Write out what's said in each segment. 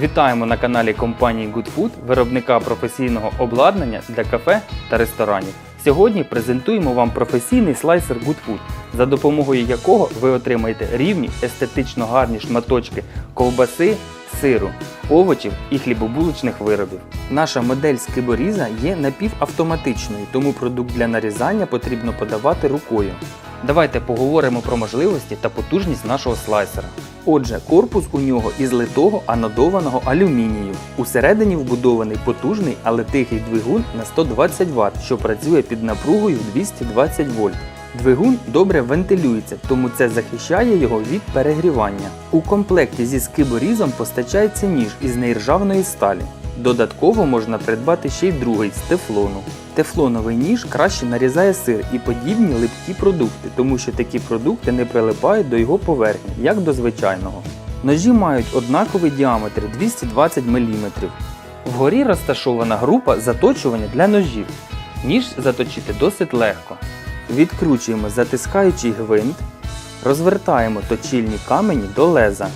Вітаємо на каналі компанії Good Food, виробника професійного обладнання для кафе та ресторанів. Сьогодні презентуємо вам професійний слайсер Good Food, за допомогою якого ви отримаєте рівні естетично гарні шматочки ковбаси, сиру, овочів і хлібобулочних виробів. Наша модель скиборіза є напівавтоматичною, тому продукт для нарізання потрібно подавати рукою. Давайте поговоримо про можливості та потужність нашого слайсера. Отже, корпус у нього із литого анодованого алюмінію. Усередині вбудований потужний, але тихий двигун на 120 Вт, що працює під напругою 220 вольт. Двигун добре вентилюється, тому це захищає його від перегрівання. У комплекті зі скиборізом постачається ніж із неіржавної сталі. Додатково можна придбати ще й другий з тефлону. Тефлоновий ніж краще нарізає сир і подібні липкі продукти, тому що такі продукти не прилипають до його поверхні, як до звичайного. Ножі мають однаковий діаметр 220 мм. Вгорі розташована група заточування для ножів. Ніж заточити досить легко. Відкручуємо затискаючий гвинт, розвертаємо точильні камені до леза,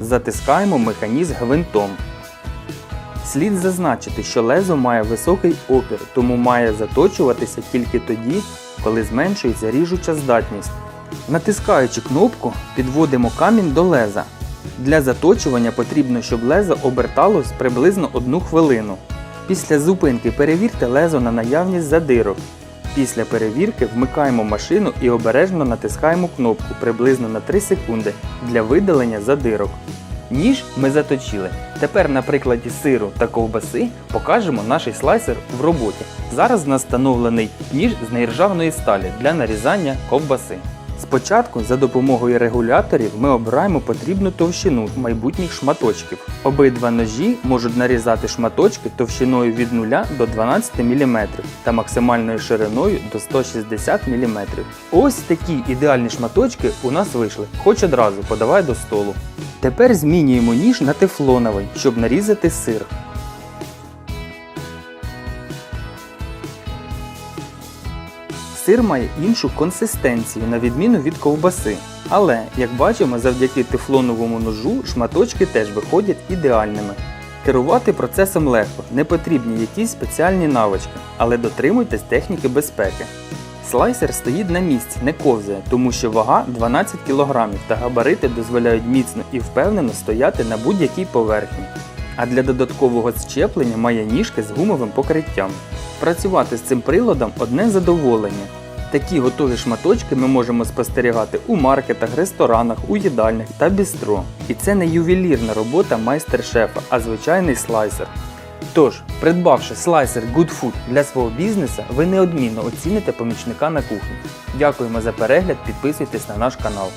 затискаємо механізм гвинтом. Слід зазначити, що лезо має високий опір, тому має заточуватися тільки тоді, коли зменшується ріжуча здатність. Натискаючи кнопку, підводимо камінь до леза. Для заточування потрібно, щоб лезо оберталось приблизно 1 хвилину. Після зупинки перевірте лезо на наявність задирок. Після перевірки вмикаємо машину і обережно натискаємо кнопку приблизно на 3 секунди для видалення задирок. Ніж ми заточили. Тепер на прикладі сиру та ковбаси покажемо наш слайсер в роботі. Зараз в нас встановлений ніж з нержавної сталі для нарізання ковбаси. Спочатку за допомогою регуляторів ми обираємо потрібну товщину майбутніх шматочків. Обидва ножі можуть нарізати шматочки товщиною від 0 до 12 мм та максимальною шириною до 160 мм. Ось такі ідеальні шматочки у нас вийшли, хоч одразу подавай до столу. Тепер змінюємо ніж на тефлоновий, щоб нарізати сир. Сир має іншу консистенцію на відміну від ковбаси. Але, як бачимо, завдяки тефлоновому ножу шматочки теж виходять ідеальними. Керувати процесом легко, не потрібні якісь спеціальні навички, але дотримуйтесь техніки безпеки. Слайсер стоїть на місці, не ковзає, тому що вага 12 кг та габарити дозволяють міцно і впевнено стояти на будь-якій поверхні. А для додаткового щеплення має ніжки з гумовим покриттям. Працювати з цим приладом одне задоволення. Такі готові шматочки ми можемо спостерігати у маркетах, ресторанах, у їдальнях та бістро. І це не ювелірна робота майстер-шефа, а звичайний слайсер. Тож, придбавши слайсер Good Food для свого бізнесу, ви неодмінно оціните помічника на кухні. Дякуємо за перегляд, підписуйтесь на наш канал.